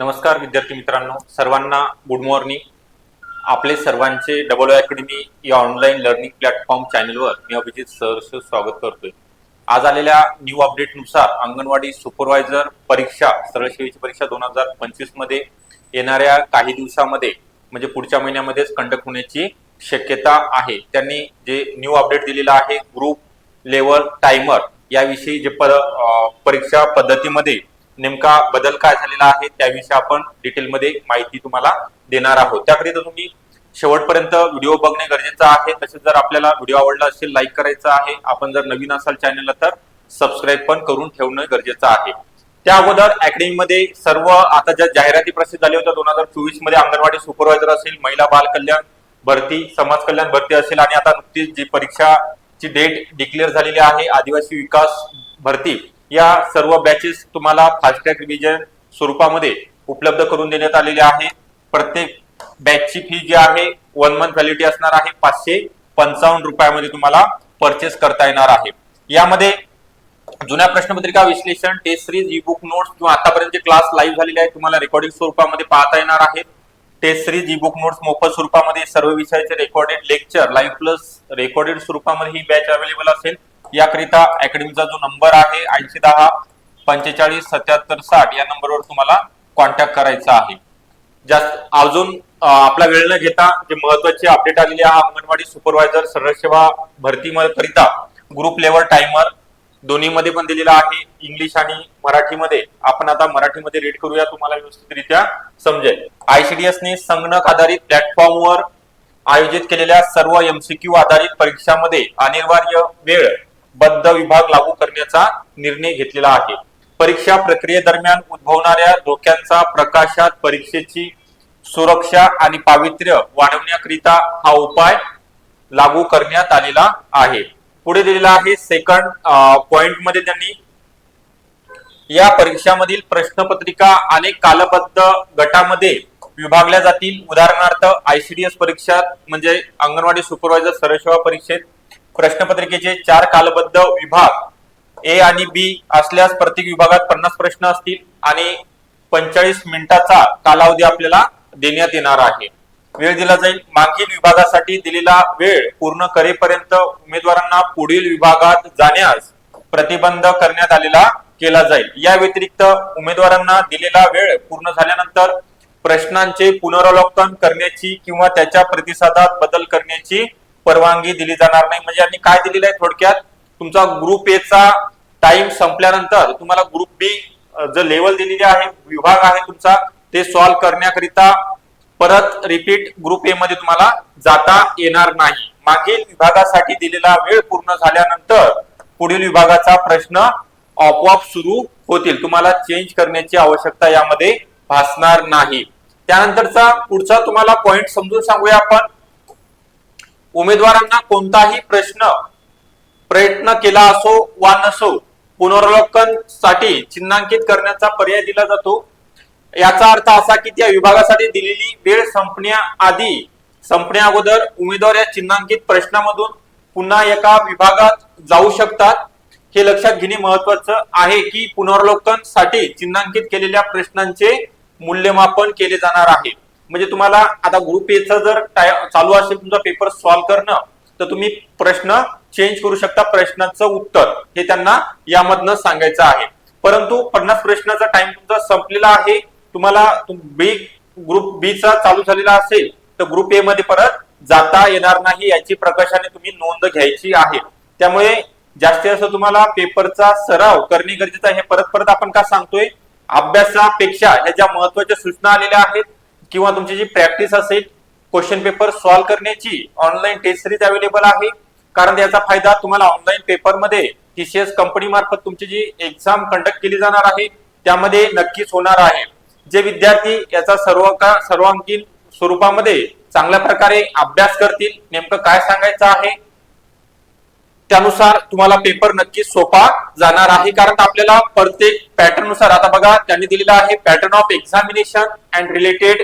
नमस्कार विद्यार्थी मित्रांनो. सर्वांना गुड मॉर्निंग आपले सर्वांचे डबल अकॅडमी या ऑनलाईन लर्निंग प्लॅटफॉर्म चॅनलवर मी अभिजित सहर्ष स्वागत करतोय. आज आलेल्या न्यू अपडेटनुसार अंगणवाडी सुपरवायझर परीक्षा सरळ सेवेची परीक्षा दोन हजार पंचवीसमध्ये येणाऱ्या काही दिवसामध्ये म्हणजे पुढच्या महिन्यामध्येच कंडक्ट होण्याची शक्यता आहे. त्यांनी जे न्यू अपडेट दिलेला आहे ग्रुप लेवल टायमर याविषयी जे पद परीक्षा पद्धतीमध्ये नेमका बदल काय झालेला आहे त्याविषयी आपण डिटेलमध्ये माहिती तुम्हाला देणार आहोत. त्याकरिता तुम्ही शेवटपर्यंत व्हिडिओ बघणे गरजेचं आहे. तसेच जर आपल्याला व्हिडिओ आवडला असेल लाईक करायचा आहे आपण जर नवीन असाल चॅनलला तर सबस्क्राईब पण करून ठेवणं गरजेचं आहे. त्या अगोदर अकॅडमीमध्ये सर्व आता ज्या जाहिराती प्रसिद्ध झाल्या होत्या दोन हजार चोवीसमध्ये अंगणवाडी सुपरवायझर असेल महिला बाल कल्याण भरती समाज कल्याण भरती असेल आणि आता नुकतीच जी परीक्षाची डेट डिक्लेअर झालेली आहे आदिवासी विकास भरती या सर्व बॅचेस तुम्हाला फास्टॅग रिव्हिजन स्वरूपामध्ये उपलब्ध करून देण्यात आलेले आहे. प्रत्येक बॅचची फी जी आहे वन मंथ व्हॅलिडिटी असणार आहे. पाचशे पंचावन्न रुपयामध्ये तुम्हाला परचेस करता येणार आहे. यामध्ये जुन्या प्रश्नपत्रिका विश्लेषण test series e book notes किंवा आतापर्यंत क्लास लाईव्ह झालेले आहेत तुम्हाला रेकॉर्डिंग स्वरूपामध्ये पाहता येणार आहेत test series e book notes मोफत स्वरूपामध्ये सर्व विषयाचे recorded lecture live plus recorded स्वरूपामध्ये ही बॅच अवेलेबल असेल. याकरिता अकॅडमीचा जो नंबर आहे ऐंशी दहा पंचेचाळीस सत्याहत्तर साठ या नंबरवर तुम्हाला कॉन्टॅक्ट करायचा आहे. जास्त अजून आपला वेळ न घेता जे महत्त्वाचे अपडेट आलेले आहे अंगणवाडी सुपरवायझर सरळ सेवा भरती करिता ग्रुप लेवल टायमर दोन्हीमध्ये पण दिलेला आहे. इंग्लिश आणि मराठीमध्ये. आपण आता मराठीमध्ये रीड करूया तुम्हाला व्यवस्थितरित्या समजेल. आयसीडीएस ने संगणक आधारित प्लॅटफॉर्मवर आयोजित केलेल्या सर्व एमसीक्यू आधारित परीक्षांमध्ये अनिवार्य वेळ बद्ध विभाग लागू करण्याचा निर्णय घेतलेला आहे. परीक्षा प्रक्रियेदरम्यान उद्भवणाऱ्या धोक्यांचा प्रकाशात परीक्षेची सुरक्षा आणि पावित्र्य वाढवण्याकरिता हा उपाय लागू करण्यात आलेला आहे. पुढे दिलेला आहे सेकंड पॉइंटमध्ये त्यांनी या परीक्षामधील प्रश्नपत्रिका अनेक कालबद्ध गटामध्ये विभागल्या जातील. उदाहरणार्थ आयसीडीएस परीक्षा म्हणजे अंगणवाडी सुपरवायझर सरसेवा परीक्षेत प्रश्नपत्रिकेचे चार कालबद्ध विभाग ए आणि बी असल्यास प्रत्येक विभागात पन्नास प्रश्न असतील आणि पंचेचाळीस मिनिटाचा कालावधी आपल्याला देण्यात येणार आहे. वेळ दिला जाईल. मागील विभागासाठी दिलेला वेळ पूर्ण करेपर्यंत उमेदवारांना पुढील विभागात जाण्यास प्रतिबंध करण्यात आलेला केला जाईल. या व्यतिरिक्त उमेदवारांना दिलेला वेळ पूर्ण झाल्यानंतर प्रश्नांचे पुनरावलोकन करण्याची किंवा त्याच्या प्रतिसादात बदल करण्याची परवानगी दिली जाणार नाही. म्हणजे यांनी काय दिलेलं आहे थोडक्यात? तुमचा ग्रुप ए चा टाइम संपल्यानंतर तुम्हाला ग्रुप बी जो लेवल दिलेली आहे विभाग आहे तुमचा ते सॉल्व्ह करण्याकरिता परत रिपीट ग्रुप ए मध्ये तुम्हाला जाता येणार नाही. मागील विभागासाठी दिलेला वेळ पूर्ण झाल्यानंतर पुढील विभागाचा प्रश्न आपोआप सुरू होतील. तुम्हाला चेंज करण्याची आवश्यकता यामध्ये भासणार नाही. त्यानंतरचा पुढचा तुम्हाला पॉइंट समजून सांगूया आपण. उमेदवारांना कोणताही प्रश्न प्रयत्न केला असो वा नसो पुनरावलोकनसाठी चिन्हांकित करण्याचा पर्याय दिला जातो. याचा अर्थ असा की त्या विभागासाठी दिलेली वेळ संपण्याआधी संपण्या अगोदर उमेदवार या चिन्हांकित प्रश्नामधून पुन्हा एका विभागात जाऊ शकतात. हे लक्षात घेणे महत्वाचं आहे की पुनरावलोकनसाठी चिन्हांकित केलेल्या प्रश्नांचे मूल्यमापन केले जाणार आहे. म्हणजे तुम्हाला आता ग्रुप एचा जर टाय- चालू असेल तुमचा पेपर सॉल्व्ह करणं तर तुम्ही प्रश्न चेंज करू शकता प्रश्नाचं उत्तर. हे त्यांना यामधनं सांगायचं आहे. परंतु पन्नास प्रश्नाचा टाइम तुमचा संपलेला आहे. तुम्हाला बी ग्रुप बी चा चालू झालेला असेल तर ग्रुप ए मध्ये परत जाता येणार नाही याची प्रकाशाने तुम्ही नोंद घ्यायची आहे. त्यामुळे जास्तीत जास्त तुम्हाला पेपरचा सराव करणे गरजेचं आहे. हे परत परत आपण का सांगतोय? अभ्यासापेक्षा ह्या ज्या महत्त्वाच्या सूचना आलेल्या आहेत किंवा तुमची जी प्रॅक्टिस असेल क्वेश्चन पेपर सॉल्व्ह करण्याची ऑनलाईन टेस्ट सिरीज अवेलेबल आहे. कारण याचा फायदा तुम्हाला ऑनलाईन पेपरमध्ये टीसीएस कंपनी मार्फत तुमची जी एक्झाम कंडक्ट केली जाणार आहे त्यामध्ये नक्कीच होणार आहे. जे विद्यार्थी याचा सर्व का सर्वांगीण स्वरूपामध्ये चांगल्या प्रकारे अभ्यास करतील नेमकं काय सांगायचं आहे त्यानुसार तुम्हाला पेपर नक्कीच सोपा जाणार आहे. कारण आपल्याला प्रत्येक पॅटर्ननुसार आता बघा त्यांनी दिलेला आहे pattern of examination and related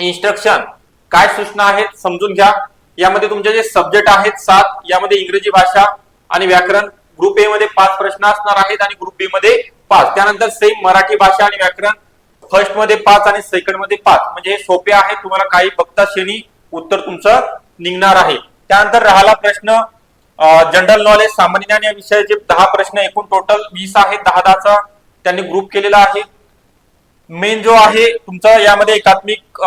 instruction काय सूचना आहेत समजून घ्या. यामध्ये तुमचे जे सब्जेक्ट आहेत सात यामध्ये इंग्रजी भाषा आणि व्याकरण. ग्रुप ए मध्ये पाच प्रश्न असणार आहेत आणि ग्रुप बी मध्ये पाच. त्यानंतर सेम मराठी भाषा आणि व्याकरण. फर्स्टमध्ये पाच आणि सेकंडमध्ये पाच. म्हणजे हे सोपे आहे. तुम्हाला काही बघता श्रेणी उत्तर तुमचं निघणार आहे. त्यानंतर राहिला प्रश्न जनरल नॉलेज सामान्य ज्ञान या विषयाचे दहा प्रश्न एकूण टोटल वीस आहेत. दहा दहाचा त्यांनी ग्रुप केलेला आहे. मेन जो आहे तुमचा यामध्ये एकात्मिक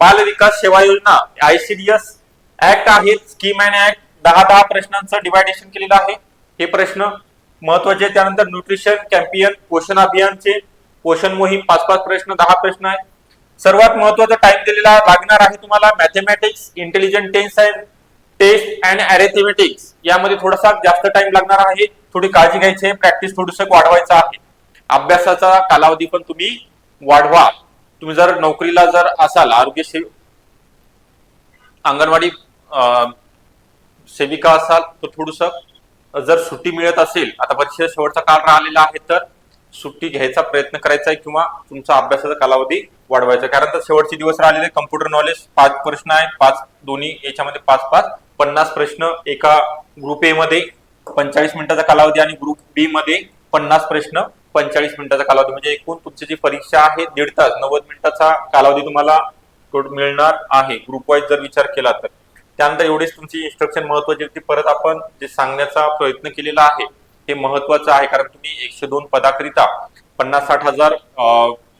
बाल विकास सेवा योजना आयसीडीएस ऍक्ट आहे स्कीम अँड ऍक्ट दहा दहा प्रश्नांचं डिवायडेशन केलेलं आहे. हे प्रश्न महत्त्वाचे त्यानंतर न्यूट्रिशन कॅम्पियन पोषण अभियानचे पोषण मोहीम पाच पाच प्रश्न दहा प्रश्न आहे सर्वात महत्त्वाचा टाइम दिलेला लागणार आहे तुम्हाला mathematics intelligent tense and test and arithmetics यामध्ये थोडासा जास्त टाइम लागणार आहे. थोडी काळजी घ्यायची आहे. प्रॅक्टिस थोडस वाढवायचं आहे. अभ्यासाचा कालावधी पण तुम्ही वाढवा. तुम्ही जर नोकरीला जर असाल आरोग्य सेव अंगणवाडी सेविका असाल तर थोडस जर सुट्टी मिळत असेल आता परीक्षेचा शेवटचा काळ राहिलेला आहे तर सुट्टी घ्यायचा प्रयत्न करायचा आहे किंवा तुमचा अभ्यासाचा कालावधी वाढवायचा कारण तर शेवटचे दिवस राहिलेले कम्प्युटर नॉलेज पाच प्रश्न आहेत पाच दोन्ही याच्यामध्ये पाच पाच पन्नास प्रश्न एका ग्रुप ए मध्ये पंचाळीस मिनिटाचा कालावधी आणि ग्रुप बी मध्ये पन्नास प्रश्न पंचेचाळीस मिनिटाचा कालावधी. म्हणजे एकूण तुमची जी परीक्षा आहे दीड तास नव्वद मिनिटाचा कालावधी तुम्हाला मिळणार आहे ग्रुप वाईज जर विचार केला तर. त्यानंतर एवढीच तुमची इन्स्ट्रक्शन महत्वाची होती. परत आपण जे सांगण्याचा प्रयत्न केलेला आहे हे महत्वाचं आहे. कारण तुम्ही एकशे दोन पदाकरिता पन्नास साठ हजार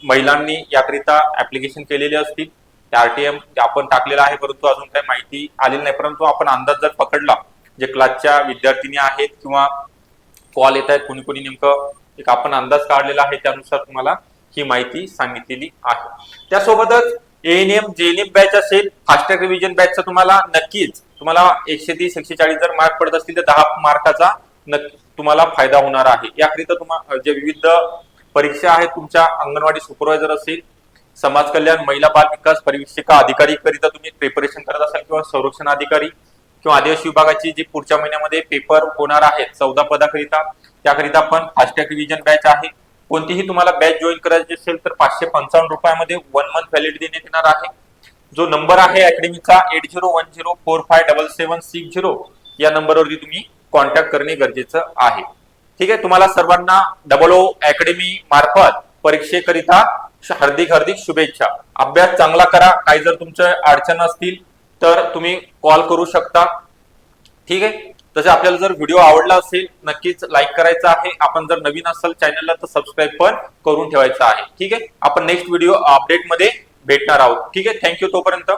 महिलांनी याकरिता ऍप्लिकेशन केलेले असतील. आरटीएम आपण टाकलेला आहे परंतु अजून काही माहिती आलेली नाही. परंतु आपण अंदाज जर पकडला जे क्लासच्या विद्यार्थिनी आहेत किंवा कॉल येत आहेत कोणी कोणी नेमकं एक आपण अंदाज काढलेला आहे त्यानुसार तुम्हाला ही माहिती सांगितलेली आहे. त्यासोबतच एएनएम जेएनएम बॅच असेल फास्टॅग रिव्हिजन बॅचचा तुम्हाला नक्कीच तुम्हाला एकशे तीस एकशे चाळीस जर मार्क पडत असतील तर दहा मार्काचा नक्की तुम्हाला फायदा होणार आहे. याकरिता तुम्हाला जे विविध परीक्षा आहेत तुमच्या अंगणवाडी सुपरवायझर असेल समाज कल्याण महिला बाल विकास परिवीक्षिका अधिकारी करिता तुम्ही प्रिपरेशन करत असाल किंवा संरक्षण अधिकारी किंवा आदिवासी विभागाची जी पुढच्या महिन्यामध्ये पेपर होणार आहेत चौदा पदाकरिता त्याकरिता पण फास्टॅग रिव्हिजन बॅच आहे. कोणतीही तुम्हाला बॅच जॉईन करायची असेल तर पाचशे पंचावन्न रुपयामध्ये वन मंथ व्हॅलिडिटी देण्यात येणार आहे. जो नंबर आहे अकॅडमीचा eight zero one zero four five double seven six zero या नंबरवरती तुम्ही कॉन्टॅक्ट करणे गरजेचं आहे. ठीक आहे तुम्हाला सर्वांना डबल ओ अकॅडमी मार्फत परीक्षेकरिता हार्दिक हार्दिक शुभेच्छा. अभ्यास चांगला करा काही जर तुमच्या अडचण असतील तर तुम्ही कॉल करू शकता. ठीक आहे? तसे आपल्याला जर व्हिडिओ आवडला असेल नक्कीच लाईक करायचा आहे. आपण जर नवीन असाल चॅनलला तर सबस्क्राईब पण करून ठेवायचं आहे. ठीक आहे? आपण नेक्स्ट व्हिडिओ अपडेटमध्ये भेटणार आहोत. ठीक आहे? थँक्यू तोपर्यंत.